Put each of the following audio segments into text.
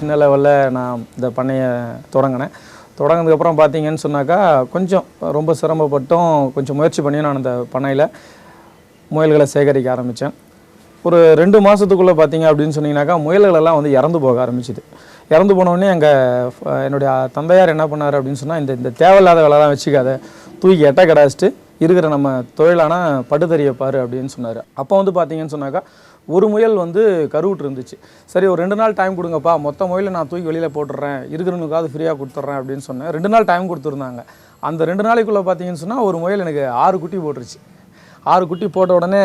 சின்ன லெவலில் நான் இந்த பண்ணையை தொடங்கினேன். தொடங்கினதுக்கப்புறம் பார்த்தீங்கன்னு சொன்னாக்கா கொஞ்சம் ரொம்ப சிரமப்பட்டும் கொஞ்சம் முயற்சி பண்ணி நான் அந்த பண்ணையில் முயல்களை சேகரிக்க ஆரம்பித்தேன் ஒரு ரெண்டு மாதத்துக்குள்ளே பார்த்தீங்க அப்படின்னு சொன்னீங்கன்னாக்கா முயல்களெல்லாம் வந்து இறந்து போக ஆரம்பிச்சிது. இறந்து போனோடனே எங்கள் என்னுடைய தந்தையார் என்ன பண்ணார் அப்படின்னு சொன்னால் இந்த இந்த தேவையில்லாத வேலைலாம் வச்சுக்காத தூக்கி எட்ட கிடாச்சிட்டு இருக்கிற நம்ம தொழிலான படுதறிய பாரு அப்படின்னு சொன்னார். அப்போ வந்து பார்த்தீங்கன்னு சொன்னாக்கா ஒரு முயல் வந்து கருவிட்டு இருந்துச்சு சரி ஒரு ரெண்டு நாள் டைம் கொடுங்கப்பா. மொத்த முயலை நான் தூக்கி வெளியில் போட்டுடுறேன் இருக்கிறவனுக்காவது ஃப்ரீயாக கொடுத்துட்றேன் அப்படின்னு சொன்னேன். ரெண்டு நாள் டைம் கொடுத்துருந்தாங்க. அந்த ரெண்டு நாளைக்குள்ளே பார்த்தீங்கன்னு சொன்னால் ஒரு முயல் எனக்கு ஆறு குட்டி போட்டுருச்சு. ஆறு குட்டி போட்ட உடனே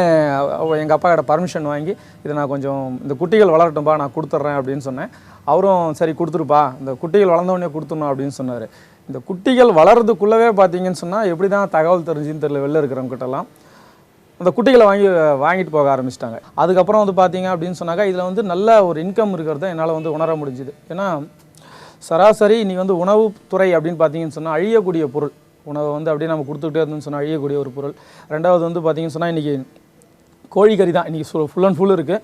எங்கள் அப்பா கிட்ட பர்மிஷன் வாங்கி இதை நான் கொஞ்சம் இந்த குட்டிகள் வளரட்டும்பா நான் கொடுத்துட்றேன் அப்படின்னு சொன்னேன். அவரும் சரி கொடுத்துருப்பா. இந்த குட்டிகள் வளர்ந்த உடனே கொடுத்துடணும் அப்படின்னு சொன்னார். இந்த குட்டிகள் வளர்றதுக்குள்ளவே பார்த்தீங்கன்னு சொன்னால் எப்படி தான் தகவல் தெரிஞ்சுன்னு தெரியல வெளில இருக்கிறவங்ககிட்டலாம். அந்த குட்டிகளை வாங்கி வாங்கிட்டு போக ஆரம்பிச்சிட்டாங்க. அதுக்கப்புறம் வந்து பார்த்தீங்க அப்படின்னு சொன்னாக்கா இதில் வந்து நல்ல ஒரு இன்கம் இருக்கிறத என்னால் வந்து உணர முடிஞ்சுது. ஏன்னா சராசரி இன்றைக்கி வந்து உணவுத்துறை அப்படின்னு பார்த்தீங்கன்னு சொன்னால் அழியக்கூடிய பொருள். உணவை வந்து அப்படியே நம்ம கொடுத்துக்கிட்டே இருந்தோம்னு சொன்னால் அழியக்கூடிய ஒரு பொருள். ரெண்டாவது வந்து பார்த்தீங்கன்னு சொன்னால் இன்றைக்கி கோழிக்கறி தான். இன்றைக்கி ஃபுல் அண்ட் ஃபுல் இருக்குது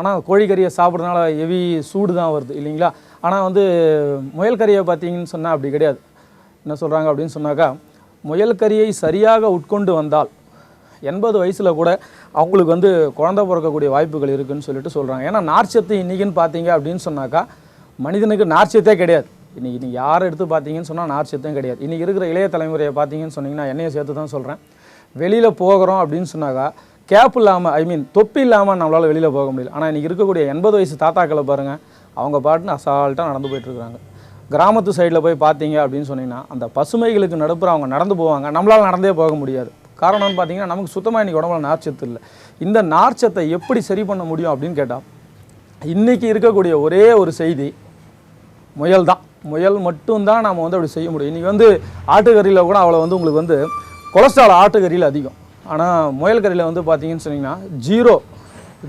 ஆனால் கோழிக்கறியை சாப்பிட்றதுனால ஹெவி சூடு தான் வருது இல்லைங்களா? ஆனால் வந்து முயல் கறியை பார்த்தீங்கன்னு சொன்னால் அப்படி கிடையாது. என்ன சொல்கிறாங்க அப்படின்னு சொன்னாக்கா முயல் கறியை சரியாக உட்கொண்டு வந்தால் எண்பது வயசில் கூட அவங்களுக்கு வந்து குழந்தை பிறக்கக்கூடிய வாய்ப்புகள் இருக்குதுன்னு சொல்லிட்டு சொல்கிறாங்க ஏன்னா நார்ச்சத்து இன்றைக்கின்னு பார்த்தீங்க அப்படின்னு சொன்னாக்கா மனிதனுக்கு நார்ச்சத்தே கிடையாது. இன்றைக்கி நீ யார் எடுத்து பார்த்தீங்கன்னு சொன்னால் நார்ச்சத்தும் கிடையாது. இன்றைக்கி இருக்கிற இளைய தலைமுறையை பார்த்தீங்கன்னு சொன்னீங்கன்னா என்னையை சேர்த்து தான் சொல்கிறேன் வெளியில் போகிறோம் அப்படின்னு சொன்னாக்கா கேப் இல்லாமல் ஐ மீன் தொப்பி இல்லாமல் நம்மளால் வெளியில் போக முடியல. ஆனால் இன்றைக்கி இருக்கக்கூடிய எண்பது வயசு தாத்தாக்களை பாருங்கள் அவங்க பாட்டுன்னு அசால்ட்டாக நடந்து போயிட்டுருக்காங்க கிராமத்து சைடில் போய் பார்த்தீங்க அப்படின்னு சொன்னீங்கன்னா அந்த பசுமைகளுக்கு நடுப்புற அவங்க நடந்து போவாங்க. நம்மளால் நடந்தே போக முடியாது. காரணம்னு பார்த்தீங்கன்னா நமக்கு சுத்தமாக இன்றைக்கி உடம்புல நார்ச்சத்து இல்லை. இந்த நார்ச்சத்தை எப்படி சரி பண்ண முடியும் அப்படின்னு கேட்டால் இன்றைக்கி இருக்கக்கூடிய ஒரே ஒரு செய்தி முயல் தான். முயல் மட்டும்தான் நாம் வந்து அப்படி செய்ய முடியும். இன்றைக்கி வந்து ஆட்டுக்கறியில் கூட அவ்வளோ வந்து உங்களுக்கு வந்து கொலஸ்ட்ரால் ஆட்டுக்கறியில் அதிகம். ஆனால் முயல் கறியில் வந்து பார்த்தீங்கன்னு சொன்னீங்கன்னா ஜீரோ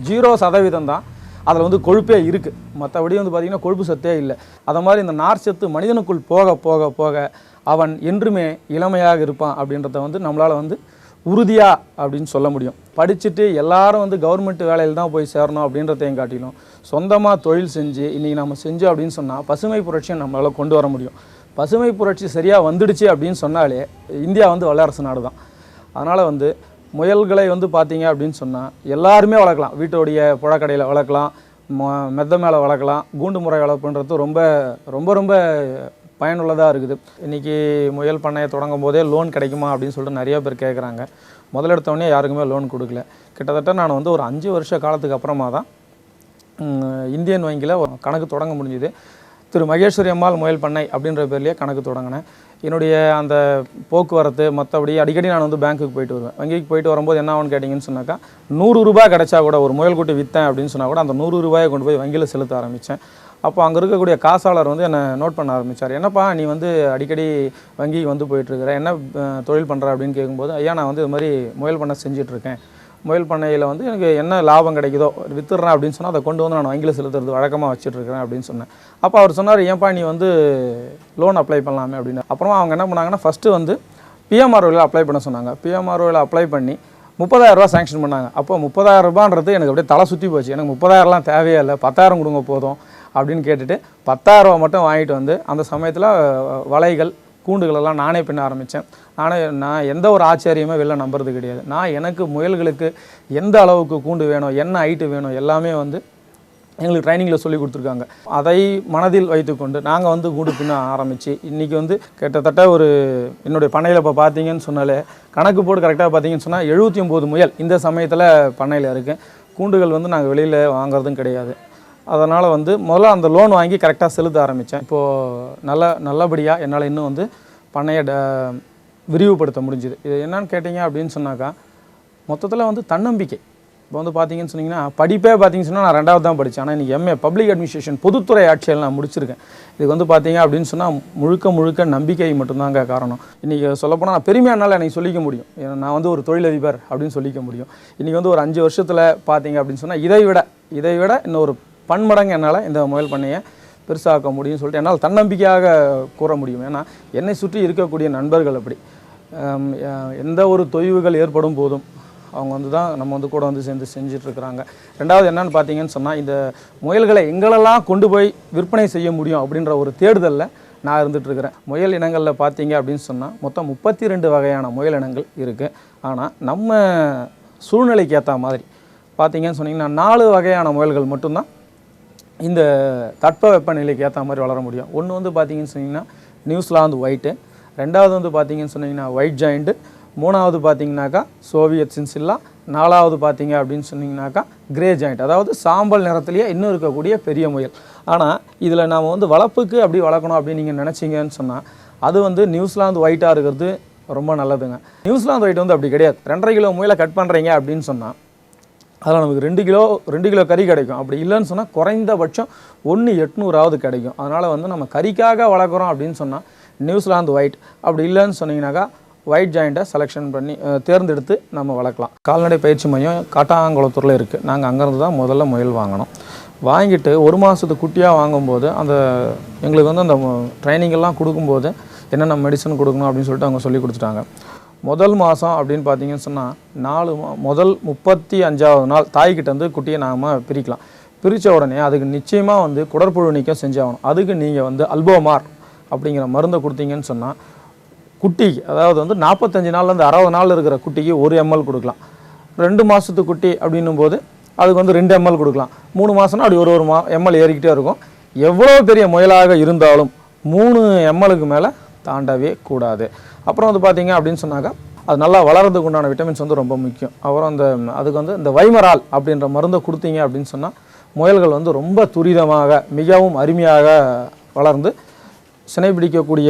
ஜீரோ சதவீதம் தான் அதில் வந்து கொழுப்பே இருக்குது மற்றபடி வந்து பார்த்திங்கன்னா கொழுப்பு சத்தே இல்லை. அதை மாதிரி இந்த நார் சத்து மனிதனுக்குள் போக போக போக அவன் என்றுமே இளமையாக இருப்பான் அப்படின்றத வந்து நம்மளால் வந்து உறுதியாக அப்படின்னு சொல்ல முடியும். படிச்சுட்டு எல்லாரும் வந்து கவர்மெண்ட் வேலையில் தான் போய் சேரணும் அப்படின்றதையும் காட்டிலும் சொந்தமாக தொழில் செஞ்சு இன்றைக்கி நம்ம செஞ்சோம் அப்படின்னு சொன்னால் பசுமை புரட்சியை நம்மளால் கொண்டு வர முடியும். பசுமை புரட்சி சரியாக வந்துடுச்சு அப்படின்னு சொன்னாலே இந்தியா வந்து வல்லரசு நாடு தான். அதனால் வந்து முயல்களை வந்து பார்த்தீங்க அப்படின்னு சொன்னால் எல்லாருமே வளர்க்கலாம். வீட்டுடைய புழக்கடையில் வளர்க்கலாம் மொ- மெத்த மேலே வளர்க்கலாம் கூண்டு முறை வளர்ப்புன்றது ரொம்ப ரொம்ப ரொம்ப பயனுள்ளதாக இருக்குது. இன்றைக்கி முயல் பண்ணையை தொடங்கும் போதே லோன் கிடைக்குமா அப்படின்னு சொல்லிட்டு நிறைய பேர் கேட்குறாங்க முதலெடுத்தவொடனே யாருக்குமே லோன் கொடுக்கல. கிட்டத்தட்ட நான் வந்து ஒரு அஞ்சு வருஷ காலத்துக்கு அப்புறமா தான் இந்தியன் வங்கியில் ஒரு கணக்கு தொடங்க முடிஞ்சுது. திரு மகேஸ்வரி அம்மாள் முயல் பண்ணை அப்படின்ற பேர்லேயே கணக்கு தொடங்கினேன். என்னுடைய அந்த போக்குவரத்து மற்றபடி அடிக்கடி நான் வந்து பேங்க்குக்கு போயிட்டு வருவேன். வங்கிக்கு போயிட்டு வரும்போது என்ன ஆகும்னு கேட்டிங்கன்னு சொன்னாக்கா நூறு ரூபாய் கிடைச்சா கூட ஒரு முயல் குட்டி விற்றேன் அப்படின்னு சொன்னால் கூட அந்த நூறு ரூபாயை கொண்டு போய் வங்கியில் செலுத்த ஆரம்பித்தேன் அப்போ அங்கே இருக்கக்கூடிய காசாளர் வந்து என்னை நோட் பண்ண ஆரம்பித்தார் என்னப்பா நீ வந்து அடிக்கடி வங்கிக்கு வந்து போயிட்டுருக்கிற? என்ன தொழில் பண்ணுற அப்படின்னு கேட்கும்போது ஐயா நான் வந்து இது மாதிரி முயல் பண்ணை செஞ்சிட்ருக்கேன் முயல் பண்ணையில் வந்து எனக்கு என்ன லாபம் கிடைக்குதோ வித்துடுறேன் அப்படின்னு சொன்னால் அதை கொண்டு வந்து நான் வங்கியில் செலுத்துறது வழக்கமாக வச்சுட்ருக்கிறேன் அப்படின்னு சொன்னேன். அப்போ அவர் சொன்னார் ஏன்பா நீ வந்து லோன் அப்ளை பண்ணலாமே அப்படின்னு. அப்புறமா அவங்க என்ன பண்ணாங்கன்னா ஃபஸ்ட்டு வந்து பிஎம்ஆர்ஓவில் அப்ளை பண்ண சொன்னாங்க. பிஎம்ஆர்ஓவில் அப்ளை பண்ணி முப்பதாயிரரூபா சேங்ஷன் பண்ணாங்க. அப்போ முப்பதாயிரம் ரூபான்றது எனக்கு அப்படியே தலை சுற்றி போச்சு. எனக்கு முப்பதாயிரம்லாம் தேவையே இல்லை. பத்தாயிரம் கொடுங்க போதும். அப்படின்னு கேட்டுட்டு பத்தாயிரரூபா மட்டும் வாங்கிட்டு வந்து அந்த சமயத்தில் வலைகள் கூண்டுகளெல்லாம் நானே பின்ன ஆரம்பித்தேன் நானே நான் எந்த ஒரு ஆச்சரியமே வெளில நம்புறது கிடையாது. நான் எனக்கு முயல்களுக்கு எந்த அளவுக்கு கூண்டு வேணும் என்ன ஹைட்டு வேணும் எல்லாமே வந்து எங்களுக்கு ட்ரைனிங்கில் சொல்லி கொடுத்துருக்காங்க. அதை மனதில் வைத்துக்கொண்டு நாங்கள் வந்து கூண்டு பின்ன ஆரம்பித்து இன்றைக்கி வந்து கிட்டத்தட்ட ஒரு என்னுடைய பண்ணையில் இப்போ பார்த்தீங்கன்னு சொன்னாலே கணக்கு போட்டு கரெக்டாக பார்த்தீங்கன்னு சொன்னால் எழுபத்தி ஒம்பது முயல் இந்த சமயத்தில் பண்ணையில் இருக்குது கூண்டுகள் வந்து நாங்கள் வெளியில் வாங்குறதும் கிடையாது. அதனால் வந்து முதல்ல அந்த லோன் வாங்கி கரெக்டாக செலுத்த ஆரம்பித்தேன். இப்போது நல்ல நல்லபடியாக என்னால் இன்னும் வந்து பண்ணையை ட விரிவுபடுத்த முடிஞ்சுது. இது என்னன்னு கேட்டிங்க அப்படின்னு சொன்னாக்கா மொத்தத்தில் வந்து தன்னம்பிக்கை. இப்போ வந்து பார்த்தீங்கன்னு சொன்னிங்கன்னா படிப்பே பார்த்தீங்கன்னு சொன்னால் நான் ரெண்டாவது தான் படித்தேன். ஆனால் இன்றைக்கி எம்ஏ பப்ளிக் அட்மினிஸ்ட்ரேஷன் பொதுத்துறை ஆட்சியில் நான் முடிச்சிருக்கேன். இதுக்கு வந்து பார்த்தீங்க அப்படின்னு சொன்னால் முழுக்க முழுக்க நம்பிக்கை மட்டும்தாங்க காரணம். இன்றைக்கி சொல்லப்போனால் நான் பெருமையானால் எனக்கு சொல்லிக்க முடியும். ஏன்னா நான் வந்து ஒரு தொழிலதிபர் அப்படின்னு சொல்லிக்க முடியும். இன்றைக்கி வந்து ஒரு அஞ்சு வருஷத்தில் பார்த்தீங்க அப்படின்னு சொன்னால் இதை விட இதை விட இன்னொரு பன்மடங்கு என்னால் இந்த முயல் பண்ணையை பெருசாக்க முடியும்னு சொல்லிட்டு என்னால் தன்னம்பிக்கையாக கூற முடியும். ஏன்னா என்னை சுற்றி இருக்கக்கூடிய நண்பர்கள் அப்படி. எந்த ஒரு தொய்வுகள் ஏற்படும் போதும் அவங்க வந்து தான் நம்ம வந்து கூட வந்து சேர்ந்து செஞ்சிட்ருக்குறாங்க ரெண்டாவது என்னன்னு பார்த்தீங்கன்னு சொன்னால் இந்த முயல்களை எங்களெல்லாம் கொண்டு போய் விற்பனை செய்ய முடியும் அப்படின்ற ஒரு தேடுதலில் நான் இருந்துகிட்ருக்கிறேன் முயல் இனங்களில் பார்த்தீங்க அப்படின்னு சொன்னால் மொத்தம் முப்பத்தி ரெண்டு வகையான முயல் இனங்கள் இருக்குது ஆனால் நம்ம சூழ்நிலைக்கு ஏற்ற மாதிரி. பார்த்தீங்கன்னு சொன்னீங்கன்னா நாலு வகையான முயல்கள் மட்டும்தான் இந்த தட்ப வெப்பநிலைக்கு ஏற்ற மாதிரி வளர முடியும். ஒன்று வந்து பார்த்தீங்கன்னு சொன்னிங்கன்னா நியூசிலாந்து ஒயிட்டு ரெண்டாவது வந்து பார்த்தீங்கன்னு சொன்னிங்கன்னா ஒயிட் ஜாயிண்ட்டு மூணாவது பார்த்தீங்கன்னாக்கா சோவியத் சின்சில்லா நாலாவது பார்த்தீங்க அப்படின்னு சொன்னிங்கனாக்கா கிரே ஜாயிண்ட் அதாவது சாம்பல் நிறத்துலேயே இன்னும் இருக்கக்கூடிய பெரிய முயல். ஆனால் இதில் நாம் வந்து வளர்ப்புக்கு அப்படி வளர்க்கணும் அப்படின்னு நீங்கள் நினச்சிங்கன்னு சொன்னால் அது வந்து நியூசிலாந்து ஒயிட்டாக இருக்கிறது ரொம்ப நல்லதுங்க. நியூசிலாந்து ஒயிட் வந்து அப்படி கிடையாது. ரெண்டரை கிலோ முயலை கட் பண்ணுறீங்க அப்படின்னு சொன்னால் அதில் நமக்கு ரெண்டு கிலோ ரெண்டு கிலோ கறி கிடைக்கும். அப்படி இல்லைன்னு சொன்னால் குறைந்தபட்சம் ஒன்று எட்நூறாவது கிடைக்கும். அதனால் வந்து நம்ம கறிக்காக வளர்க்குறோம் அப்படின்னு சொன்னால் நியூசிலாந்து ஒயிட். அப்படி இல்லைன்னு சொன்னீங்கன்னாக்கா ஒயிட் ஜாயிண்ட்டை செலெக்ஷன் பண்ணி தேர்ந்தெடுத்து நம்ம வளர்க்கலாம். கால்நடை பயிற்சி மையம் காட்டாங்குளத்தூரில் இருக்குது நாங்கள் அங்கேருந்து தான் முதல்ல முயல் வாங்கினோம் வாங்கிட்டு ஒரு மாதத்து குட்டியாக வாங்கும்போது அந்த எங்களுக்கு வந்து அந்த ட்ரைனிங்கெல்லாம் கொடுக்கும்போது என்னென்ன மெடிசன் கொடுக்கணும் அப்படின்னு சொல்லிட்டு அவங்க சொல்லி கொடுத்துட்டாங்க. முதல் மாதம் அப்படின்னு பார்த்தீங்கன்னு சொன்னால் நாலு முதல் முப்பத்தி அஞ்சாவது நாள் தாய்கிட்ட வந்து குட்டியை நாம் பிரிக்கலாம். பிரித்த உடனே அதுக்கு நிச்சயமாக வந்து குடற்புழு நீக்கம் செஞ்சாகணும். அதுக்கு நீங்கள் வந்து அல்போமார் அப்படிங்கிற மருந்தை கொடுத்தீங்கன்னு சொன்னால் குட்டிக்கு அதாவது வந்து நாற்பத்தஞ்சு நாள்லேருந்து அறுபது நாள் இருக்கிற குட்டிக்கு ஒரு எம்எல் கொடுக்கலாம். ரெண்டு மாதத்து குட்டி அப்படின்னும் போது அதுக்கு வந்து ரெண்டு எம்எல் கொடுக்கலாம். மூணு மாதம்னா அப்படி ஒரு ஒரு மா எம்எல் ஏறிக்கிட்டே இருக்கும். எவ்வளோ பெரிய முயலாக இருந்தாலும் மூணு எம்எலுக்கு மேலே தாண்டவே கூடாது. அப்புறம் வந்து பார்த்தீங்க அப்படின்னு சொன்னாக்கா அது நல்லா வளர்றதுக்கு உண்டான விட்டமின்ஸ் வந்து ரொம்ப முக்கியம். அப்புறம் அந்த அதுக்கு வந்து இந்த வைமரால் அப்படின்ற மருந்தை கொடுத்தீங்க அப்படின்னு சொன்னால் முயல்கள் வந்து ரொம்ப துரிதமாக மிகவும் அருமையாக வளர்ந்து சினை பிடிக்கக்கூடிய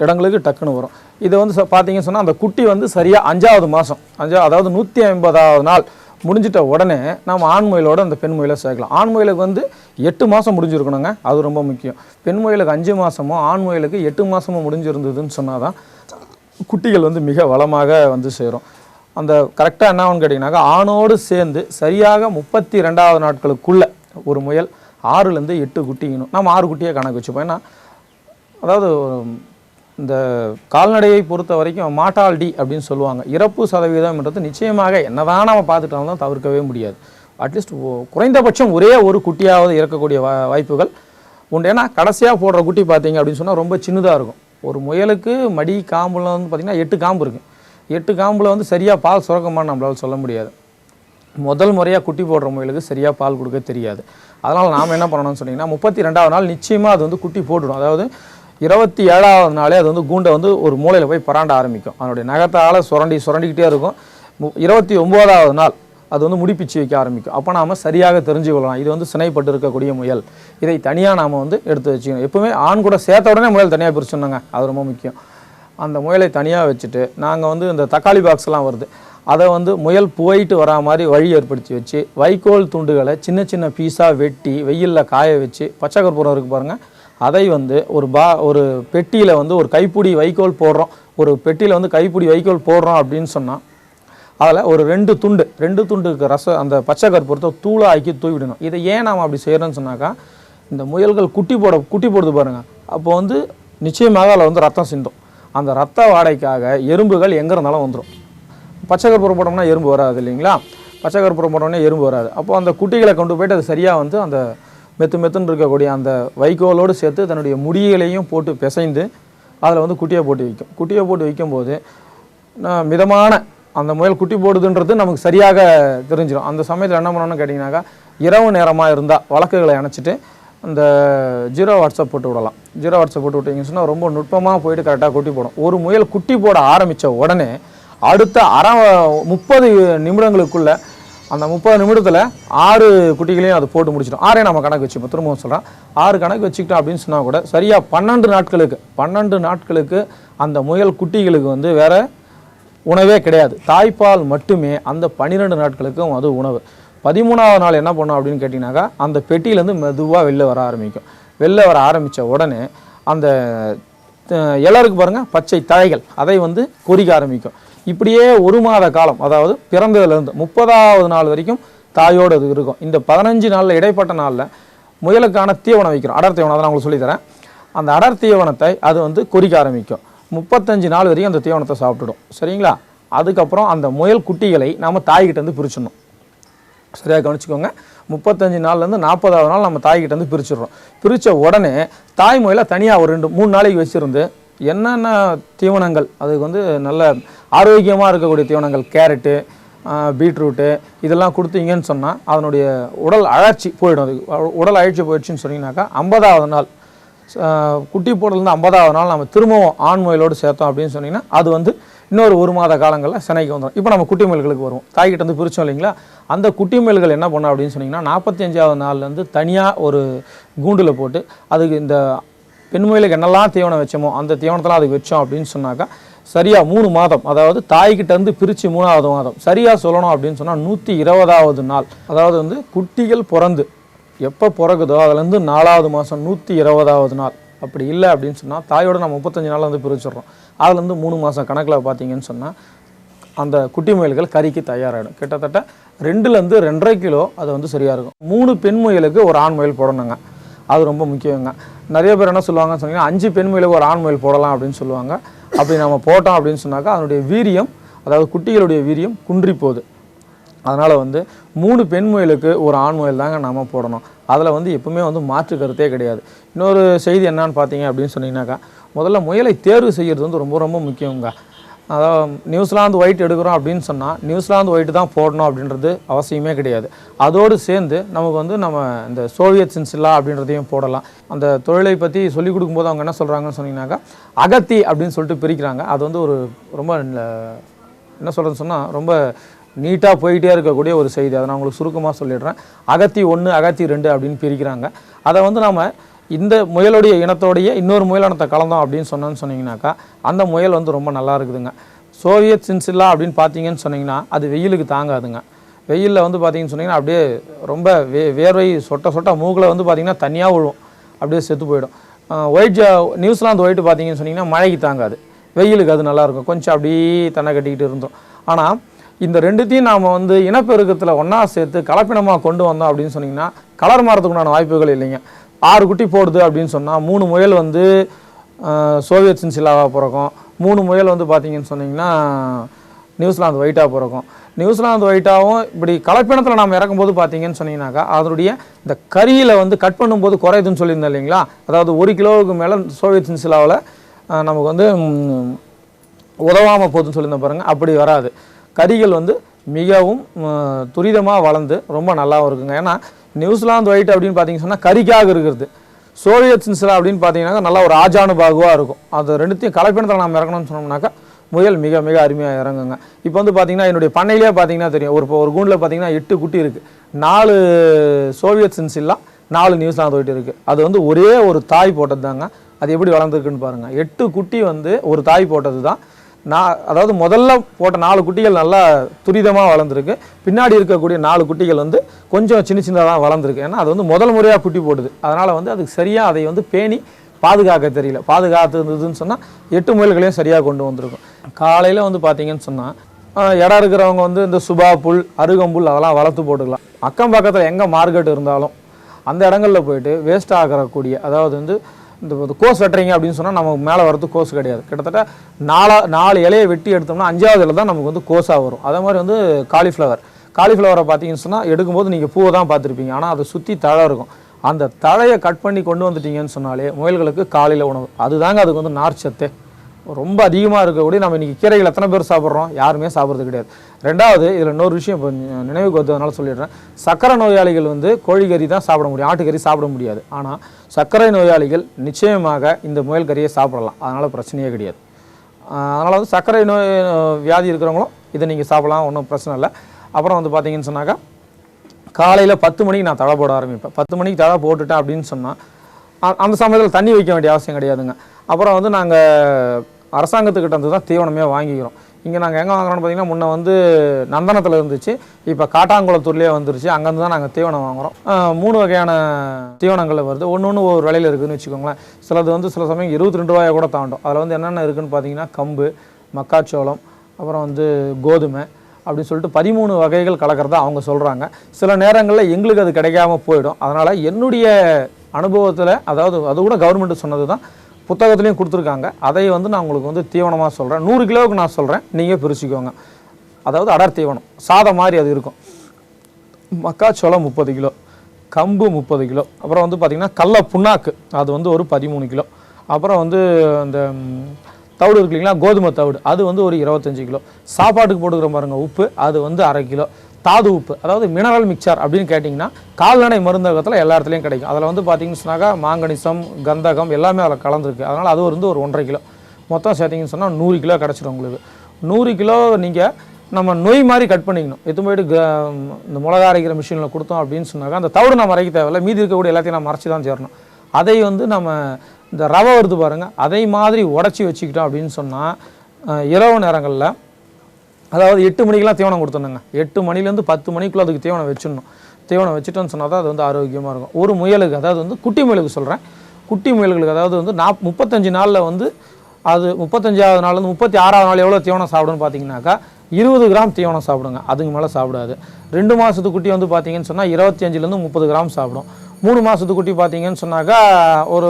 இடங்களுக்கு டக்குன்னு வரும். இதை வந்து ச- பார்த்தீங்கன்னு சொன்னால் அந்த குட்டி வந்து சரியாக அஞ்சாவது மாதம் அஞ்சா அதாவது நூற்றி ஐம்பதாவது நாள் முடிஞ்சிட்ட உடனே நம்ம ஆண் முயலோட அந்த பெண் முயலை சேர்க்கலாம். ஆண் முயலுக்கு வந்து எட்டு மாதம் முடிஞ்சிருக்கணுங்க. அது ரொம்ப முக்கியம். பெண் முயலுக்கு அஞ்சு மாதமும் ஆண் முயலுக்கு எட்டு மாதமும் முடிஞ்சிருந்ததுன்னு சொன்னால் தான் குட்டிகள் வந்து மிக வளமாக வந்து சேரும். அந்த கரெக்டாக என்ன ஆகும்னு கேட்டிங்கனாக்கா ஆணோடு சேர்ந்து சரியாக முப்பத்தி ரெண்டாவது நாட்களுக்குள்ளே ஒரு முயல் ஆறுலேருந்து எட்டு குட்டிக்கணும் நம்ம ஆறு குட்டியை கணக்கு வச்சுப்போம். ஏன்னா அதாவது இந்த கால்நடையை பொறுத்த வரைக்கும் மாட்டால்டி அப்படின்னு சொல்லுவாங்க. இறப்பு சதவீதம்ன்றது நிச்சயமாக என்னதான் நம்ம பார்த்துட்டாலும் தான் தவிர்க்கவே முடியாது. அட்லீஸ்ட் குறைந்தபட்சம் ஒரே ஒரு குட்டியாவது இறக்கக்கூடிய வா வாய்ப்புகள் உண்டு. ஏன்னா கடைசியாக போடுற குட்டி பார்த்தீங்க அப்படின்னு சொன்னால் ரொம்ப சின்னதாக இருக்கும். ஒரு முயலுக்கு மடி காம்புல வந்து பார்த்திங்கன்னா எட்டு காம்பு இருக்கும் எட்டு காம்பில் வந்து சரியாக பால் சுரக்கமான்னு நம்மளால் சொல்ல முடியாது. முதல் முறையாக குட்டி போடுற முயலுக்கு சரியாக பால் கொடுக்க தெரியாது. அதனால் நாம் என்ன பண்ணணும்னு சொன்னிங்கன்னா முப்பத்தி ரெண்டாவது நாள் நிச்சயமாக அது வந்து குட்டி போட்டுடும். அதாவது இருபத்தி ஏழாவது நாளே அது வந்து கூண்டை வந்து ஒரு மூலையில் போய் பராண்ட ஆரம்பிக்கும். அதனுடைய நகத்தால் சுரண்டி சுரண்டிக்கிட்டே இருக்கும். மு- இருபத்தி ஒம்போதாவது நாள் அது வந்து முடிப்பிச்சு வைக்க ஆரம்பிக்கும். அப்போ நாம் சரியாக தெரிஞ்சு கொள்ளலாம். இது வந்து சினைப்பட்டு இருக்கக்கூடிய முயல். இதை தனியாக நாம் வந்து எடுத்து வச்சுக்கணும். எப்பவுமே ஆண் கூட சேர்த்த உடனே முயல் தனியாக பிரிச்சுனாங்க அது ரொம்ப முக்கியம். அந்த முயலை தனியாக வச்சுட்டு நாங்கள் வந்து இந்த தக்காளி பாக்ஸ்லாம் வருது. அதை வந்து முயல் போயிட்டு வரா மாதிரி வழி ஏற்படுத்தி வச்சு வைக்கோல் துண்டுகளை சின்ன சின்ன பீஸாக வெட்டி வெயிலில் காய வச்சு பச்சை கற்பூரம் இருக்குது பாருங்கள் அதை வந்து ஒரு பா ஒரு பெட்டியில் வந்து ஒரு கைப்பிடி வைக்கோல் போடுறோம். ஒரு பெட்டியில் வந்து கைப்பிடி வைக்கோல் போடுறோம் அப்படின்னு சொன்னால் அதில் ஒரு ரெண்டு துண்டு ரெண்டு துண்டுக்கு ரசம் அந்த பச்சை கற்பூரத்தை தூளாக ஆக்கி தூவிடணும். இதை ஏன் நாம் அப்படி செய்கிறோன்னு சொன்னாக்கா இந்த முயல்கள் குட்டி போட குட்டி போடுது பாருங்கள் அப்போ வந்து நிச்சயமாக அதில் வந்து ரத்தம் சிந்தும். அந்த ரத்த வாடைக்காக எறும்புகள் எங்கே இருந்தாலும் வந்துடும் பச்சை கற்பூரம் போட்டோம்னா எறும்பு வராது இல்லைங்களா? பச்சை கற்பூரம் போட்டோம்னா எறும்பு வராது. அப்போ அந்த குட்டிகளை கொண்டு போயிட்டு அது சரியாக வந்து அந்த மெத்து மெத்துன்னு இருக்கக்கூடிய அந்த வைக்கோலோடு சேர்த்து தன்னுடைய முடிகளையும் போட்டு பிசைந்து அதில் வந்து குட்டியை போட்டு வைக்கும். குட்டியை போட்டு வைக்கும்போது நான் மிதமான அந்த முயல் குட்டி போடுதுன்றது நமக்கு சரியாக தெரிஞ்சிடும் அந்த சமயத்தில் என்ன பண்ணணும்னு கேட்டிங்கனாக்கா இரவு நேரமாக இருந்தால் வழக்குகளை அணைச்சிட்டு அந்த ஜீரோ வாட்ஸ்அப் போட்டு விடலாம். ஜீரோ வாட்ஸ்அப் போட்டு விட்டீங்கன்னு சொன்னால் ரொம்ப நுட்பமாக போயிட்டு கரெக்டாக குட்டி போடும். ஒரு முயல் குட்டி போட ஆரம்பித்த உடனே அடுத்த அரை முப்பது நிமிடங்களுக்குள்ளே அந்த முப்பது நிமிடத்தில் ஆறு குட்டிகளையும் அது போட்டு முடிச்சிடும். ஆறே நம்ம கணக்கு வச்சுப்போம். திரும்பவும் சொல்கிறேன் ஆறு கணக்கு வச்சுக்கிட்டோம் அப்படின்னு சொன்னால் கூட சரியாக பன்னெண்டு நாட்களுக்கு பன்னெண்டு நாட்களுக்கு அந்த முயல் குட்டிகளுக்கு வந்து வேற உணவே கிடையாது. தாய்ப்பால் மட்டுமே அந்த பன்னிரெண்டு நாட்களுக்கும் அது உணவு. பதிமூணாவது நாள் என்ன பண்ணும் அப்படின்னு கேட்டிங்கனாக்கா அந்த பெட்டியிலேருந்து மெதுவாக வெளில வர ஆரம்பிக்கும். வெளில வர ஆரம்பித்த உடனே அந்த அஹ், பாருங்கள் பச்சை தழைகள் அதை வந்து கொறிக்க ஆரம்பிக்கும். இப்படியே ஒரு மாத காலம் அதாவது பிறந்ததுலேருந்து முப்பதாவது நாள் வரைக்கும் தாயோடு அது இருக்கும். இந்த பதினஞ்சு நாளில் இடைப்பட்ட நாளில் முயலுக்கான தீவனம் வைக்கிறோம். அடர் தீவனம் அதை நான் உங்களுக்கு சொல்லித்தரேன். அந்த அடர் தீவனத்தை அது வந்து குறிக்க ஆரம்பிக்கும். முப்பத்தஞ்சு நாள் வரைக்கும் அந்த தீவனத்தை சாப்பிட்டுடும். சரிங்களா? அதுக்கப்புறம் அந்த முயல் குட்டிகளை நாம் தாய்கிட்டேருந்து பிரிச்சிடணும். சரியாக கவனிச்சிக்கோங்க. முப்பத்தஞ்சு நாள்லேருந்து நாற்பதாவது நாள் நம்ம தாய்கிட்டேருந்து பிரிச்சிடுறோம். பிரித்த உடனே தாய் முயலை தனியாக ஒரு ரெண்டு மூணு நாளைக்கு வச்சுருந்து என்னென்ன தீவனங்கள்? அதுக்கு வந்து நல்ல ஆரோக்கியமாக இருக்கக்கூடிய தீவனங்கள் கேரட்டு பீட்ரூட்டு இதெல்லாம் கொடுத்தீங்கன்னு சொன்னால் அதனுடைய உடல் அழற்சி போயிடும். அதுக்கு உடல் அழற்சி போயிடுச்சுன்னு சொன்னீங்கன்னாக்கா ஐம்பதாவது நாள் குட்டி போடலேருந்து ஐம்பதாவது நாள் நம்ம திரும்பவும் ஆண் முயலோடு சேர்த்தோம் அப்படின்னு சொன்னிங்கன்னா அது வந்து இன்னொரு ஒரு மாத காலங்களில் சினைக்கு வந்துடும் இப்போ நம்ம குட்டி முயல்களுக்கு வருவோம். தாய்கிட்ட வந்து பிரித்தோம் இல்லைங்களா? அந்த குட்டி முயல்கள் என்ன பண்ணோம் அப்படின்னு சொன்னிங்கன்னா நாற்பத்தி அஞ்சாவது நாள்லேருந்து தனியாக ஒரு கூண்டில் போட்டு அதுக்கு இந்த பெண்மொழிகளுக்கு என்னெல்லாம் தீவனம் வச்சோமோ அந்த தீவனத்தெல்லாம் அதுக்கு வச்சோம் அப்படின்னு சொன்னாக்கா சரியாக மூணு மாதம் அதாவது தாய்கிட்டேருந்து பிரித்து மூணாவது மாதம் சரியாக சொல்லணும் அப்படின்னு சொன்னால் நூற்றி இருபதாவது நாள். அதாவது வந்து குட்டிகள் பிறந்து எப்போ பிறகுதோ அதுலேருந்து நாலாவது மாதம் நூற்றி இருபதாவது நாள். அப்படி இல்லை அப்படின்னு சொன்னால் தாயோட நம்ம முப்பத்தஞ்சு நாள் வந்து பிரிச்சிடுறோம். அதுலேருந்து மூணு மாதம் கணக்கில் பார்த்தீங்கன்னு சொன்னால் அந்த குட்டி முயல்கள் கறிக்கு தயாராகிடும் கிட்டத்தட்ட ரெண்டுலேருந்து ரெண்டரை கிலோ அது வந்து சரியாக இருக்கும். மூணு பெண் முயலுக்கு ஒரு ஆண் முயல் போடணுங்க. அது ரொம்ப முக்கியங்க. நிறைய பேர் என்ன சொல்லுவாங்கன்னு சொன்னீங்கன்னா அஞ்சு பெண் ஒரு ஆண் மயில் போடலாம் அப்படின்னு சொல்லுவாங்க. அப்படி நம்ம போட்டோம் அப்படின்னு சொன்னாக்கா அதனுடைய வீரியம் அதாவது குட்டிகளுடைய வீரியம் குன்றி போகுது. அதனால் வந்து மூணு பெண் முயலுக்கு ஒரு ஆண் முயல் தாங்க நாம் போடணும். அதில் வந்து எப்பவுமே வந்து மாற்று கருத்தே கிடையாது. இன்னொரு செய்தி என்னன்னு பார்த்தீங்க அப்படின்னு சொன்னீங்கன்னாக்கா முதல்ல முயலை தேர்வு செய்கிறது வந்து ரொம்ப ரொம்ப முக்கியங்க. அதாவது நியூசிலாந்து ஒயிட் எடுக்கிறோம் அப்படின்னு சொன்னால் நியூசிலாந்து ஒயிட் தான் போடணும் அப்படின்றது அவசியமே கிடையாது. அதோடு சேர்ந்து நமக்கு வந்து நம்ம இந்த சோவியத் சின்சில்லா அப்படின்றதையும் போடலாம். அந்த தொழிலை பற்றி சொல்லிக் கொடுக்கும்போது அவங்க என்ன சொல்கிறாங்கன்னு சொன்னீங்கன்னாக்கா அகத்தி அப்படின்னு சொல்லிட்டு பிரிக்கிறாங்க. அது வந்து ஒரு ரொம்ப என்ன சொல்கிறேன்னு சொன்னால் ரொம்ப நீட்டாக போயிட்டே இருக்கக்கூடிய ஒரு செய்தி. அதை நான் உங்களுக்கு சுருக்கமாக சொல்லிடுறேன். அகத்தி ஒன்று அகத்தி ரெண்டு அப்படின்னு பிரிக்கிறாங்க. அதை வந்து நம்ம இந்த முயலுடைய இனத்தோடைய இன்னொரு முயலினத்தை கலந்தோம் அப்படின்னு சொன்னோன்னு சொன்னீங்கன்னாக்கா அந்த முயல் வந்து ரொம்ப நல்லா இருக்குதுங்க. சோவியத் சின்சில்லா அப்படின்னு பார்த்தீங்கன்னு சொன்னீங்கன்னா அது வெயிலுக்கு தாங்காதுங்க. வெயிலில் வந்து பார்த்தீங்கன்னு சொன்னீங்கன்னா அப்படியே ரொம்ப வே வேர்வை சொட்ட சொட்ட மூக்கில் வந்து பார்த்திங்கன்னா தனியாக விழுவும் அப்படியே செத்து போயிடும். ஒயிட் நியூசிலாந்து ஒயிட் பார்த்தீங்கன்னு சொன்னிங்கன்னா மழைக்கு தாங்காது. வெயிலுக்கு அது நல்லாயிருக்கும் கொஞ்சம் அப்படியே தன்னை கட்டிக்கிட்டு இருந்தோம். ஆனால் இந்த ரெண்டுத்தையும் நாம் வந்து இனப்பெருக்கத்தில் ஒன்றா சேர்த்து கலப்பினமாக கொண்டு வந்தோம் அப்படின்னு சொன்னிங்கன்னா கலர் மாறத்துக்குண்டான வாய்ப்புகள் இல்லைங்க. ஆறு குட்டி போடுது அப்படின்னு சொன்னால் மூணு முயல் வந்து சோவியத் சின்சிலாவாக பிறக்கும். மூணு முயல் வந்து பார்த்தீங்கன்னு சொன்னீங்கன்னா நியூசிலாந்து ஒயிட்டாக பிறக்கும். நியூசிலாந்து ஒயிட்டாகவும் இப்படி கலப்பினத்தில் நாம் இறக்கும்போது பார்த்தீங்கன்னு சொன்னீங்கன்னாக்கா அதனுடைய இந்த கறியில் வந்து கட் பண்ணும்போது குறையுதுன்னு சொல்லியிருந்தேன் இல்லைங்களா? அதாவது ஒரு கிலோவுக்கு மேலே சோவியத் சின்சிலாவில் நமக்கு வந்து உதவாமல் போகுதுன்னு சொல்லியிருந்தேன் பாருங்கள் அப்படி வராது. கறிகள் வந்து மிகவும் துரிதமாக வளர்ந்து ரொம்ப நல்லாவும் இருக்குங்க. ஏன்னா நியூசிலாந்து ஒயிட் அப்படின்னு பார்த்தீங்கன்னு சொன்னால் கறிக்காக இருக்கிறது. சோவியத் சின்சிலா அப்படின்னு பார்த்தீங்கன்னா நல்லா ஒரு ஆஜானுபாகுவாக இருக்கும். அது ரெண்டுத்தையும் கலப்பினத்தில் நாம் இறக்கணும்னு சொன்னோம்னாக்கா முயல் மிக மிக அருமையாக இறங்குங்க. இப்போ வந்து பார்த்தீங்கன்னா என்னுடைய பண்ணையிலே பார்த்தீங்கன்னா தெரியும். ஒரு இப்போ ஒரு கூண்டில் பார்த்தீங்கன்னா எட்டு குட்டி இருக்குது நாலு சோவியத் சின்சில்லாம் நாலு நியூசிலாந்து ஒயிட் இருக்குது அது வந்து ஒரே ஒரு தாய் போட்டது தாங்க அது எப்படி வளர்ந்துருக்குன்னு பாருங்கள் எட்டு குட்டி வந்து ஒரு தாய் போட்டது தான் நான் அதாவது முதல்ல போட்ட நாலு குட்டிகள் நல்லா துரிதமாக வளர்ந்துருக்கு. பின்னாடி இருக்கக்கூடிய நாலு குட்டிகள் வந்து கொஞ்சம் சின்ன சின்னதாக வளர்ந்துருக்கு. ஏன்னா அது வந்து முதல் முறையாக குட்டி போடுது. அதனால் வந்து அதுக்கு சரியாக அதை வந்து பேணி பாதுகாக்க தெரியல. பாதுகாத்து இருந்ததுன்னு சொன்னால் எட்டு முயல்களையும் சரியாக கொண்டு வந்திருக்கும். காலையில் வந்து பார்த்தீங்கன்னு சொன்னால் இடம் இருக்கிறவங்க வந்து இந்த சுபா புல் அருகம்புல் அதெல்லாம் வளர்த்து போட்டுக்கலாம். அக்கம் பக்கத்தில் எங்கே மார்க்கெட் இருந்தாலும் அந்த இடங்களில் போயிட்டு வேஸ்ட் ஆகக்கூடிய அதாவது வந்து இந்த கோஸ் வெட்டுறீங்க அப்படின்னு சொன்னால் நமக்கு மேலே வரது கோஸ் கிடையாது. கிட்டத்தட்ட நாலா நாலு இலையை வெட்டி எடுத்தோம்னா அஞ்சாவது இலை தான் நமக்கு வந்து கோஸாக வரும். அதே மாதிரி வந்து காலிஃப்ளவர் காலிஃப்ளவரை பார்த்தீங்கன்னு சொன்னால் எடுக்கும்போது நீங்கள் பூவை தான் பார்த்துருப்பீங்க. ஆனால் அதை சுற்றி தழை இருக்கும். அந்த தழையை கட் பண்ணி கொண்டு வந்துட்டீங்கன்னு சொன்னாலே முயல்களுக்கு காலையில் உணவு. அதுதாங்க அதுக்கு வந்து நார்ச்சத்தே. ரொம்ப அதிகமாக இருக்கக்கூடிய நம்ம இன்றைக்கி கீரைகள் எத்தனை பேர் சாப்பிட்றோம்? யாருமே சாப்பிட்றது கிடையாது. ரெண்டாவது இதில் இன்னொரு விஷயம் இப்போ நினைவுக்கு வந்ததுனால சொல்லிடுறேன். சக்கரை நோயாளிகள் வந்து கோழிக்கறி தான் சாப்பிட முடியும். ஆட்டுக்கறி சாப்பிட முடியாது. ஆனால் சர்க்கரை நோயாளிகள் நிச்சயமாக இந்த முயல் கறியை சாப்பிடலாம். அதனால் பிரச்சனையே கிடையாது. அதனால் வந்து சர்க்கரை நோய் வியாதி இருக்கிறவங்களும் இதை நீங்கள் சாப்பிடலாம் ஒன்றும் பிரச்சனை இல்லை. அப்புறம் வந்து பார்த்தீங்கன்னு சொன்னாக்கா காலையில் பத்து மணிக்கு நான் தழை போட ஆரம்பிப்பேன். பத்து மணிக்கு தழை போட்டுட்டேன் அப்படின்னு சொன்னால் அந்த சமயத்தில் தண்ணி வைக்க வேண்டிய அவசியம் கிடையாதுங்க. அப்புறம் வந்து நாங்கள் அரசாங்கத்துக்கிட்ட இருந்து தான் தீவனமே வாங்கிக்கிறோம். இங்கே நாங்கள் எங்கே வாங்குறோம்னு பார்த்தீங்கன்னா முன்ன வந்து நந்தனத்தில் இருந்துச்சு. இப்போ காட்டாங்குளத்தூர்லேயே வந்துருச்சு. அங்கேருந்து தான் நாங்கள் தீவனம் வாங்குகிறோம் மூணு வகையான தீவனங்கள் வருது. ஒன்று ஒன்று ஒரு விலையில் இருக்குதுன்னு வச்சுக்கோங்களேன். சிலது வந்து சில சமயம் இருபத்தி ரெண்டு ரூபாயை கூட தாண்டும். அதில் வந்து என்னென்ன இருக்குதுன்னு பார்த்தீங்கன்னா கம்பு மக்காச்சோளம் அப்புறம் வந்து கோதுமை அப்படின்னு சொல்லிட்டு பதிமூணு வகைகள் கலக்கிறதா அவங்க சொல்கிறாங்க சில நேரங்களில் எங்களுக்கு அது கிடைக்காம போயிடும். அதனால் என்னுடைய அனுபவத்தில் அதாவது அது கூட கவர்மெண்ட் சொன்னது தான் புத்தகத்துலேயும் கொடுத்துருக்காங்க. அதை வந்து நான் உங்களுக்கு வந்து தீவனமாக சொல்கிறேன் நூறு கிலோவுக்கு நான் சொல்கிறேன் நீங்கள் பிரிச்சுக்கோங்க. அதாவது அடர் தீவனம். சாதம் மாதிரி அது இருக்கும். மக்காச்சோளம் முப்பது கிலோ. கம்பு முப்பது கிலோ. அப்புறம் வந்து பார்த்திங்கன்னா கடல புண்ணாக்கு. அது வந்து ஒரு பதிமூணு கிலோ. அப்புறம் வந்து அந்த தவிடு இருக்கு இல்லைங்களா? கோதுமை தவிடு. அது வந்து ஒரு இருபத்தஞ்சி கிலோ. சாப்பாட்டுக்கு போட்டுக்கிற பாருங்க உப்பு. அது வந்து அரை கிலோ. தாது உப்பு அதாவது மினரல் மிக்சர் அப்படின்னு கேட்டிங்கன்னா கால்நடை மருந்தகத்தில் எல்லா இடத்துலையும் கிடைக்கும். அதில் வந்து பார்த்தீங்கன்னு சொன்னாக்கா மாங்கனிசம் கந்தகம் எல்லாமே அதில் கலந்துருக்கு. அதனால் அது வந்து ஒரு ஒன்றரை கிலோ. மொத்தம் சேர்த்திங்கன்னு சொன்னால் நூறு கிலோ கிடச்சிடும் உங்களுக்கு. நூறு கிலோ நீங்கள் நம்ம நொய் மாதிரி கட் பண்ணிக்கணும். எத்து போயிட்டு க- இந்த மிளகா அரைக்கிற மிஷினில் கொடுத்தோம் அப்படின்னு சொன்னாக்கா அந்த தவிடு நம்ம அரைக்க தேவையில்ல. மீதி இருக்கக்கூடிய எல்லாத்தையும் நம்ம அரைச்சி தான் சேரணும். அதை வந்து நம்ம இந்த ரவை வருது பாருங்கள் அதை மாதிரி உடச்சி வச்சுக்கிட்டோம் அப்படின்னு சொன்னால் இரவு நேரங்களில் அதாவது எட்டு மணிக்கெல்லாம் தீவனம் கொடுத்துருந்தங்க எட்டு மணிலேருந்து பத்து மணிக்குள்ளே அதுக்கு தீவனம் வச்சிடணும். தீவனம் வச்சுட்டோன்னு சொன்னால் தான் அது வந்து ஆரோக்கியமாக இருக்கும். ஒரு முயலுக்கு அதாவது வந்து குட்டி முயலுக்கு சொல்கிறேன் குட்டி முயல்களுக்கு அதாவது வந்து நாப் முப்பத்தஞ்சு நாளில் வந்து அது முப்பத்தஞ்சாவது நாள்லேருந்து முப்பத்தி ஆறாவது நாள் எவ்வளோ தீவனம் சாப்பிடுன்னு பார்த்தீங்கன்னாக்கா இருபது கிராம் தீவனம் சாப்பிடுங்க. அதுக்கு மேலே சாப்பிடாது. ரெண்டு மாதத்து குட்டி வந்து பார்த்தீங்கன்னு சொன்னால் இருபத்தி அஞ்சுலேருந்து முப்பது கிராம் சாப்பிடும். மூணு மாதத்து குட்டி பார்த்தீங்கன்னு சொன்னாக்கா ஒரு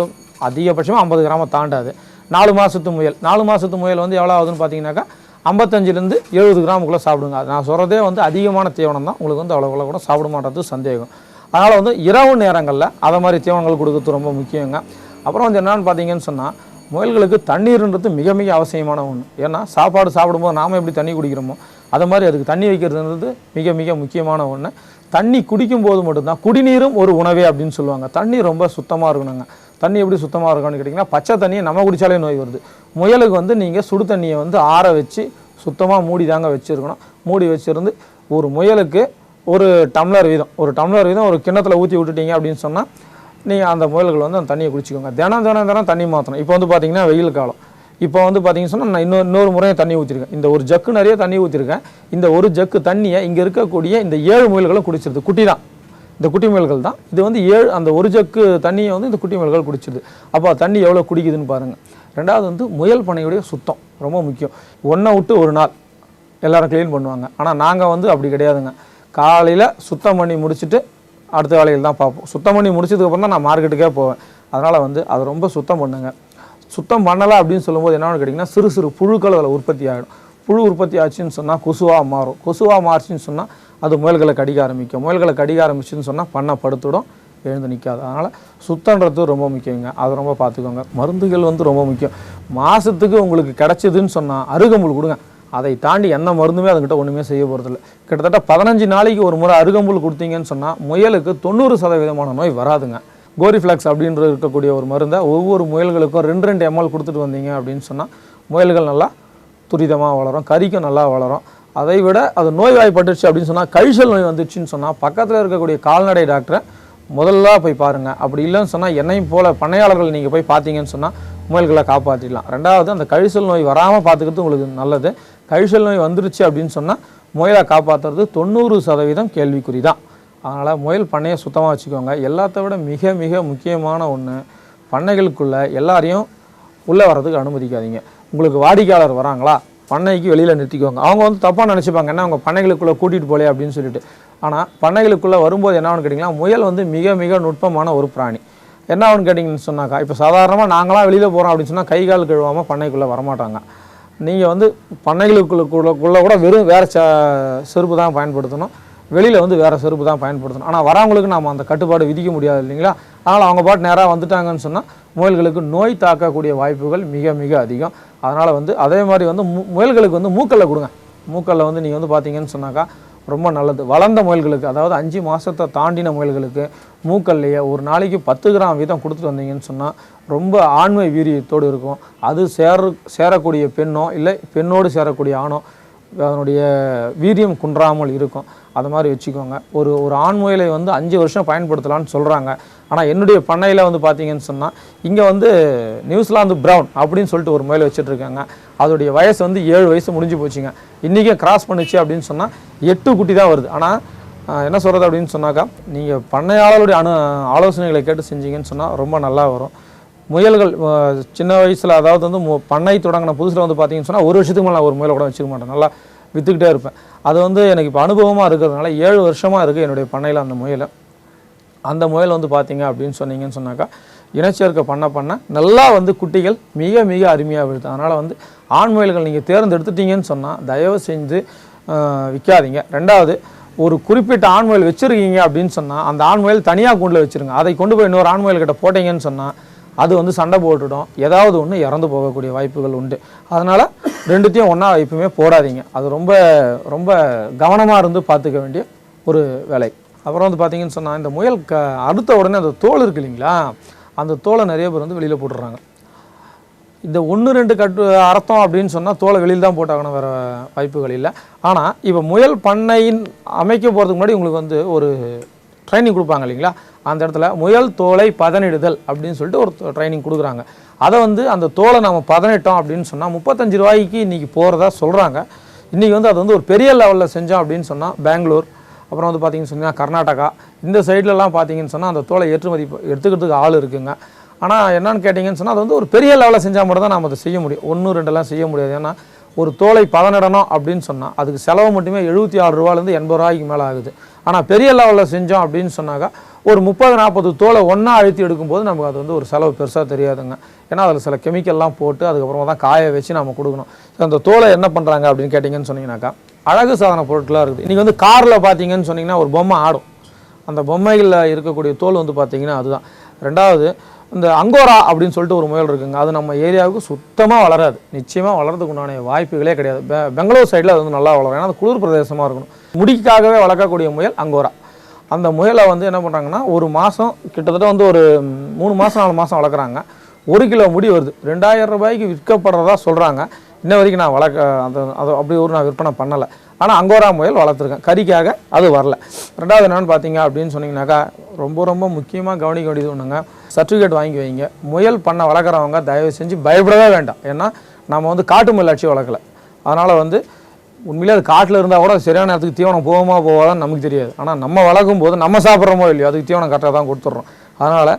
அதிகபட்சமாக ஐம்பது கிராமம் தாண்டாது. நாலு மாதத்து முயல். நாலு மாதத்து முயல் வந்து எவ்வளோ ஆகுதுன்னு பார்த்தீங்கன்னாக்கா ஐம்பத்தஞ்சிலேருந்து எழுபது கிராமுக்குள்ளே சாப்பிடுங்க. நான் சொல்கிறதே வந்து அதிகமான தீவனம் தான். உங்களுக்கு வந்து அவ்வளோ கூட சாப்பிட மாட்டது சந்தேகம். அதனால் வந்து இரவு நேரங்களில் அதை மாதிரி தீவனங்கள் கொடுக்கறது ரொம்ப முக்கியங்க. அப்புறம் வந்து என்னென்னு பார்த்தீங்கன்னு சொன்னால் முயல்களுக்கு தண்ணீர்ன்றது மிக மிக அவசியமான ஒன்று ஏன்னா சாப்பாடு சாப்பிடும்போது நாம் எப்படி தண்ணி குடிக்கிறோமோ அதை மாதிரி அதுக்கு தண்ணி வைக்கிறதுன்றது மிக மிக முக்கியமான ஒன்று தண்ணி குடிக்கும்போது மட்டும்தான் குடிநீரும் ஒரு உணவே அப்படின்னு சொல்லுவாங்க. தண்ணி ரொம்ப சுத்தமாக இருக்கணுங்க. தண்ணி எப்படி சுத்தமாக இருக்கணும்னு கேட்டிங்கன்னா பச்சை தண்ணியை நம்ம குடித்தாலே நோய் வருது. முயலுக்கு வந்து நீங்கள் சுடு தண்ணியை வந்து ஆற வச்சு சுத்தமாக மூடி தாங்க வச்சுருக்கணும். மூடி வச்சுருந்து ஒரு முயலுக்கு ஒரு டம்ளர் வீதம் ஒரு டம்ளர் வீதம் ஒரு கிண்ணத்தில் ஊற்றி விட்டுட்டீங்க அப்படின்னு சொன்னால் நீங்கள் அந்த முயல்கள் வந்து அந்த தண்ணியை குடிச்சிக்கோங்க. தினம் தினம் தினம் தண்ணி மாற்றணும் இப்போ வந்து பார்த்தீங்கன்னா வெயில் காலம். இப்போ வந்து பார்த்தீங்கன்னு சொன்னால் நான் இன்னொரு இன்னொரு முறையும் தண்ணி ஊற்றிருக்கேன் இந்த ஒரு ஜக்கு நிறைய தண்ணி ஊற்றிருக்கேன் இந்த ஒரு ஜக்கு தண்ணியை இங்கே இருக்கக்கூடிய இந்த ஏழு முயல்களும் குடிச்சிருது. குட்டி தான். இந்த குட்டி முயல்கள் தான். இது வந்து ஏழு அந்த ஒரு ஜக்கு தண்ணியை வந்து இந்த குட்டி முயல்கள் குடிச்சிருது. அப்போ தண்ணி எவ்வளோ குடிக்குதுன்னு பாருங்கள் ரெண்டாவது வந்து முயல் பனையுடைய சுத்தம் ரொம்ப முக்கியம். ஒன்றை விட்டு ஒரு நாள் எல்லோரும் க்ளீன் பண்ணுவாங்க. ஆனால் நாங்கள் வந்து அப்படி கிடையாதுங்க. காலையில் சுத்தம் பண்ணி முடிச்சுட்டு அடுத்த வேலையில் தான் பார்ப்போம். சுத்தம் பண்ணி முடிச்சதுக்கப்புறம் தான் நான் மார்க்கெட்டுக்கே போவேன். அதனால் வந்து அதை ரொம்ப சுத்தம் பண்ணுங்க. சுத்தம் பண்ணலை அப்படின்னு சொல்லும்போது என்னென்னு கேட்டிங்கன்னா சிறு சிறு புழுக்கள் அதில் உற்பத்தி ஆகிடும் புழு உற்பத்தி ஆச்சுன்னு சொன்னால் கொசுவாக மாறும். கொசுவாக மாறுச்சுன்னு சொன்னால் அது முயல்களை கடிக்க ஆரம்பிக்கும். முயல்களை கடிக்க ஆரம்பிச்சுன்னு சொன்னால் பண்ணை படுத்துடும். எழுந்து நிற்காது அதனால் சுத்தன்றது ரொம்ப முக்கியங்க. அது ரொம்ப பார்த்துக்கோங்க. மருந்துகள் வந்து ரொம்ப முக்கியம். மாதத்துக்கு உங்களுக்கு கிடச்சிதுன்னு சொன்னால் அருகம்புல் கொடுங்க. அதை தாண்டி எந்த மருந்துமே அதுக்கிட்ட ஒன்றுமே செய்ய போகிறதில்ல கிட்டத்தட்ட பதினஞ்சு நாளைக்கு ஒரு முறை அருகம்புல் கொடுத்தீங்கன்னு சொன்னால் முயலுக்கு தொண்ணூறு சதவீதமான நோய் வராதுங்க. கோரிஃப்ளக்ஸ் அப்படின்ற இருக்கக்கூடிய ஒரு மருந்தை ஒவ்வொரு முயல்களுக்கும் ரெண்டு ரெண்டு எம்எல் கொடுத்துட்டு வந்தீங்க அப்படின்னு சொன்னால் முயல்கள் நல்லா துரிதமாக வளரும். கறிக்கும் நல்லா வளரும். அதை விட அது நோய்வாய்ப்பட்டுருச்சு அப்படின்னு சொன்னால் கழிச்சல் நோய் வந்துச்சுன்னு சொன்னால் பக்கத்தில் இருக்கக்கூடிய கால்நடை டாக்டரை முதல்ல போய் பாருங்கள் அப்படி இல்லைன்னு சொன்னால் என்னையும் போல பண்ணையாளர்கள் நீங்கள் போய் பார்த்தீங்கன்னு சொன்னால் முயல்களை காப்பாற்றிடலாம் ரெண்டாவது அந்த கழிசல் நோய் வராமல் பார்த்துக்கிறது உங்களுக்கு நல்லது. கழிசல் நோய் வந்துருச்சு அப்படின்னு சொன்னால் முயலை காப்பாற்றுறது தொண்ணூறு சதவீதம் கேள்விக்குறி தான் அதனால் முயல் பண்ணையை சுத்தமாக வச்சுக்கோங்க. எல்லாத்த விட மிக மிக முக்கியமான ஒன்று பண்ணைகளுக்குள்ளே எல்லாரையும் உள்ளே வர்றதுக்கு அனுமதிக்காதீங்க. உங்களுக்கு வாடிக்கையாளர் வராங்களா பண்ணைக்கு வெளியில் நிறுத்திக்கோங்க. அவங்க வந்து தப்பாக நினச்சிப்பாங்க. என்ன அவங்க பண்ணைகளுக்குள்ளே கூட்டிகிட்டு போலே அப்படின்னு சொல்லிட்டு. ஆனால் பண்ணைகளுக்குள்ளே வரும்போது என்ன ஆகும்னு கேட்டிங்கன்னா முயல் வந்து மிக மிக நுட்பமான ஒரு பிராணி. என்ன ஆகும்னு கேட்டிங்கன்னு சொன்னாக்கா இப்போ சாதாரணமாக நாங்களாம் வெளியில் போகிறோம் அப்படின்னு சொன்னால் கை கால் கழுவாமல் பண்ணைக்குள்ளே வரமாட்டாங்க. நீங்கள் வந்து பண்ணைகளுக்குள்ளே கூட வெறும் வேறு ச செருப்பு தான் பயன்படுத்தணும். வெளியில் வந்து வேறு செருப்பு தான் பயன்படுத்தணும். ஆனால் வரவங்களுக்கு நாம் அந்த கட்டுப்பாடு விதிக்க முடியாது இல்லைங்களா? அதனால் அவங்க பாட்டு நேராக வந்துட்டாங்கன்னு சொன்னால் முயல்களுக்கு நோய் தாக்கக்கூடிய வாய்ப்புகள் மிக மிக அதிகம். அதனால் வந்து அதே மாதிரி வந்து மு முயல்களுக்கு வந்து மூக்கல்ல கொடுங்க. மூக்கல்ல வந்து நீங்கள் வந்து பார்த்தீங்கன்னு சொன்னாக்கா ரொம்ப நல்லது. வளர்ந்த முயல்களுக்கு அதாவது அஞ்சு மாதத்தை தாண்டின முயல்களுக்கு மூக்கல்லையே ஒரு நாளைக்கு பத்து கிராம் வீதம் கொடுத்துட்டு வந்தீங்கன்னு சொன்னால் ரொம்ப ஆண்மை வீரியத்தோடு இருக்கும். அது சேர சேரக்கூடிய பெண்ணோ இல்லை பெண்ணோடு சேரக்கூடிய ஆணோ அதனுடைய வீரியம் குன்றாமல் இருக்கும். அது மாதிரி வச்சுக்கோங்க. ஒரு ஒரு ஆண் முயலை வந்து அஞ்சு வருஷம் பயன்படுத்தலாம்னு சொல்கிறாங்க ஆனால் என்னுடைய பண்ணையில் வந்து பார்த்தீங்கன்னு சொன்னால் இங்கே வந்து நியூசிலாந்து ப்ரௌன் அப்படின்னு சொல்லிட்டு ஒரு முயலை வச்சுட்ருக்காங்க அதோடைய வயசு வந்து ஏழு வயசு முடிஞ்சு போச்சுங்க. இன்றைக்கே கிராஸ் பண்ணுச்சு அப்படின்னு சொன்னால் எட்டு குட்டி தான் வருது. ஆனால் என்ன சொல்கிறது அப்படின்னு சொன்னாக்கா நீங்கள் பண்ணையாளருடைய அனு ஆலோசனைகளை கேட்டு செஞ்சீங்கன்னு சொன்னால் ரொம்ப நல்லா வரும். முயல்கள் சின்ன வயசில் அதாவது வந்து பண்ணை தொடங்கின புதுசில் வந்து பார்த்தீங்கன்னு சொன்னால் ஒரு வருஷத்துக்கு மேலே நான் ஒரு முயலை கூட வச்சுக்க மாட்டேன். நல்லா விற்றுக்கிட்டே இருப்பேன். அது வந்து எனக்கு இப்போ அனுபவமாக இருக்கிறதுனால ஏழு வருஷமாக இருக்குது என்னுடைய பண்ணையில் அந்த முயலை. அந்த முயல் வந்து பார்த்தீங்க அப்படின்னு சொன்னீங்கன்னு சொன்னாக்கா இனச்சேர்க்கை பண்ண பண்ண நல்லா வந்து குட்டிகள் மிக மிக அருமையாக விழுது. அதனால் வந்து ஆண் முயல்கள் நீங்கள் தேர்ந்தெடுத்துட்டீங்கன்னு சொன்னால் தயவு செஞ்சு விற்காதீங்க ரெண்டாவது ஒரு குறிப்பிட்ட ஆண் முயல் வச்சுருக்கீங்க அப்படின்னு சொன்னால் அந்த ஆண் முயல் தனியாக கூண்டில் வச்சுருங்க. அதை கொண்டு போய் இன்னொரு ஆண் முயல்கிட்ட போட்டீங்கன்னு சொன்னால் அது வந்து சண்டை போட்டுடும் ஏதாவது ஒன்று இறந்து போகக்கூடிய வாய்ப்புகள் உண்டு. அதனால் ரெண்டுத்தையும் ஒன்றா எப்பவுமே போடாதீங்க. அது ரொம்ப ரொம்ப கவனமாக இருந்து பார்த்துக்க வேண்டிய ஒரு வேலை. அப்புறம் வந்து பார்த்தீங்கன்னு சொன்னால் இந்த முயல் க அறுத்த உடனே அந்த தோல் இருக்கு இல்லைங்களா? அந்த தோலை நிறைய பேர் வந்து வெளியில் போட்டுடுறாங்க. இந்த ஒன்று ரெண்டு கட்டு அர்த்தம் அப்படின்னு சொன்னால் தோலை வெளியில் தான் போட்டாகணும் வேறு வாய்ப்புகள் இல்லை. ஆனால் இப்போ முயல் பண்ணையின் அமைக்க போகிறதுக்கு முன்னாடி உங்களுக்கு வந்து ஒரு ட்ரைனிங் கொடுப்பாங்க இல்லைங்களா? அந்த இடத்துல முயல் தோலை பதனிடுதல் அப்படின்னு சொல்லிட்டு ஒரு ட்ரைனிங் கொடுக்குறாங்க. அதை வந்து அந்த தோலை நம்ம பதனிட்டோம் அப்படின்னு சொன்னால் முப்பத்தஞ்சு ரூபாய்க்கு இன்றைக்கி போகிறதா சொல்கிறாங்க இன்றைக்கி வந்து அது வந்து ஒரு பெரிய லெவலில் செஞ்சோம் அப்படின்னு சொன்னால் பெங்களூர் அப்புறம் வந்து பார்த்தீங்கன்னு சொன்னால் கர்நாடகா இந்த சைட்லலாம் பார்த்தீங்கன்னு சொன்னால் அந்த தோலை ஏற்றுமதி எடுத்துக்கிறதுக்கு ஆள் இருக்குங்க. ஆனால் என்னன்னு கேட்டிங்கன்னு சொன்னால் அது வந்து ஒரு பெரிய லெவலில் செஞ்சால் மட்டும் தான் நம்ம அதை செய்ய முடியும். ஒன்று ரெண்டெல்லாம் செய்ய முடியாது. ஏன்னா ஒரு தோலை பதனிடணும் அப்படின்னு சொன்னால் அதுக்கு செலவு மட்டுமே எழுபத்தி ஆறு ரூபாலேருந்து எண்பது ரூபாய்க்கு மேலே ஆகுது. ஆனால் பெரிய லெவலில் செஞ்சோம் அப்படின்னு சொன்னாக்கா ஒரு முப்பது நாற்பது தோலை ஒன்றா அழுத்தி எடுக்கும்போது நமக்கு அது வந்து ஒரு செலவு பெருசாக தெரியாதுங்க. ஏன்னா அதில் சில கெமிக்கல்லாம் போட்டு அதுக்கப்புறமா தான் காய வச்சு நம்ம கொடுக்கணும். அந்த தோலை என்ன பண்ணுறாங்க அப்படின்னு கேட்டிங்கன்னு சொன்னீங்கன்னாக்கா அழகு சாதன பொருட்களாக இருக்குது. இன்றைக்கி வந்து காரில் பார்த்தீங்கன்னு சொன்னிங்கன்னா ஒரு பொம்மை ஆடும். அந்த பொம்மைகளில் இருக்கக்கூடிய தோல் வந்து பார்த்தீங்கன்னா அதுதான். ரெண்டாவது இந்த அங்கோரா அப்படின்னு சொல்லிட்டு ஒரு முயல் இருக்குங்க. அது நம்ம ஏரியாவுக்கு சுத்தமாக வளராது. நிச்சயமாக வளர்றதுக்கு உண்டான வாய்ப்புகளே கிடையாது. பெங்களூர் சைடில் அது வந்து நல்லா வளரும். ஏன்னா அது குளிர் பிரதேசமாக இருக்கணும். முடிக்காகவே வளர்க்கக்கூடிய முயல் அங்கோரா. அந்த முயலை வந்து என்ன பண்ணுறாங்கன்னா ஒரு மாதம் கிட்டத்தட்ட வந்து ஒரு மூணு மாதம் நாலு மாதம் வளர்க்குறாங்க. ஒரு கிலோ முடி வருது. ரெண்டாயிரம் ரூபாய்க்கு விற்கப்படுறதா சொல்கிறாங்க இன்ன வரைக்கும் நான் வளர்க்க அந்த அது அப்படி ஒரு நான் விற்பனை பண்ணலை. ஆனால் அங்கோரா முயல் வளர்த்துருக்கேன். கறிக்காக அது வரல. ரெண்டாவது என்னென்னு பார்த்தீங்க அப்படின்னு சொன்னீங்கன்னாக்கா ரொம்ப ரொம்ப முக்கியமாக கவனிக்க வேண்டியது ஒன்றுங்க சர்டிஃபிகேட் வாங்கி வைங்க. முயல் பண்ண வளர்க்குறவங்க தயவு செஞ்சு பயப்படவே வேண்டாம். ஏன்னா நம்ம வந்து காட்டு முயல் அடிச்சு வளர்க்கல. அதனால் வந்து உண்மையிலே அது காட்டில் இருந்தால் கூட சரியான நேரத்துக்கு தீவனம் போகுமா போகாதான்னு நமக்கு தெரியாது. ஆனால் நம்ம வளர்க்கும் போது நம்ம சாப்பிட்றோமோ இல்லையோ அதுக்கு தீவனம் கரெக்டாக தான் கொடுத்துட்றோம். அதனால்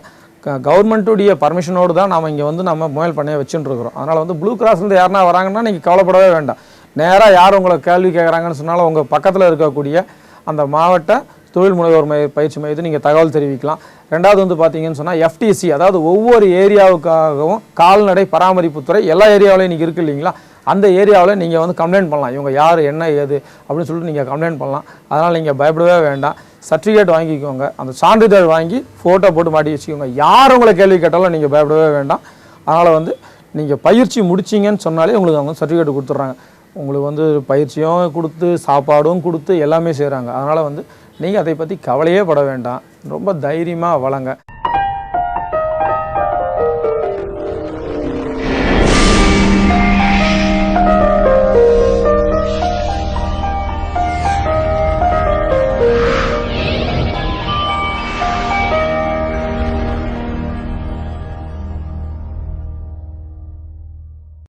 கவர்மெண்ட்டுடைய பர்மிஷனோடு தான் நம்ம இங்கே வந்து நம்ம முயல் பண்ணையை வச்சுட்டுருக்குறோம் அதனால் வந்து ப்ளூ கிராஸ்லேருந்து யாருனா வராங்கன்னா நீங்கள் கவலைப்படவே வேண்டாம். நேராக யார் உங்களை கேள்வி கேட்குறாங்கன்னு சொன்னாலும் உங்கள் பக்கத்தில் இருக்கக்கூடிய அந்த மாவட்ட தொழில் முனைவோர் மைய பயிற்சி மையத்தை நீங்கள் தகவல் தெரிவிக்கலாம். ரெண்டாவது வந்து பார்த்தீங்கன்னு சொன்னால் எஃப்டிசி அதாவது ஒவ்வொரு ஏரியாவுக்காகவும் கால்நடை பராமரிப்புத்துறை எல்லா ஏரியாவிலையும் இன்றைக்கி இருக்கு இல்லைங்களா? அந்த ஏரியாவில் நீங்கள் வந்து கம்ப்ளைண்ட் பண்ணலாம். இவங்க யார் என்ன ஏது அப்படின்னு சொல்லிட்டு நீங்கள் கம்ப்ளைண்ட் பண்ணலாம். அதனால் நீங்கள் பயப்படவே வேண்டாம். சர்டிஃபிகேட் வாங்கிக்கோங்க. அந்த சான்றிதழ் வாங்கி ஃபோட்டோ போட்டு மாட்டி வச்சுக்கோங்க. யார் உங்களை கேள்வி கேட்டாலும் நீங்கள் பயப்படவே வேண்டாம். அதனால் வந்து நீங்கள் பயிற்சி முடிச்சிங்கன்னு சொன்னாலே உங்களுக்கு அவங்க சர்டிஃபிகேட் கொடுத்துட்றாங்க. உங்களுக்கு வந்து பயிற்சியும் கொடுத்து சாப்பாடும் கொடுத்து எல்லாமே செய்கிறாங்க அதனால் வந்து நீங்கள் அதை பற்றி கவலையே பட வேண்டாம். ரொம்ப தைரியமாக வளங்க.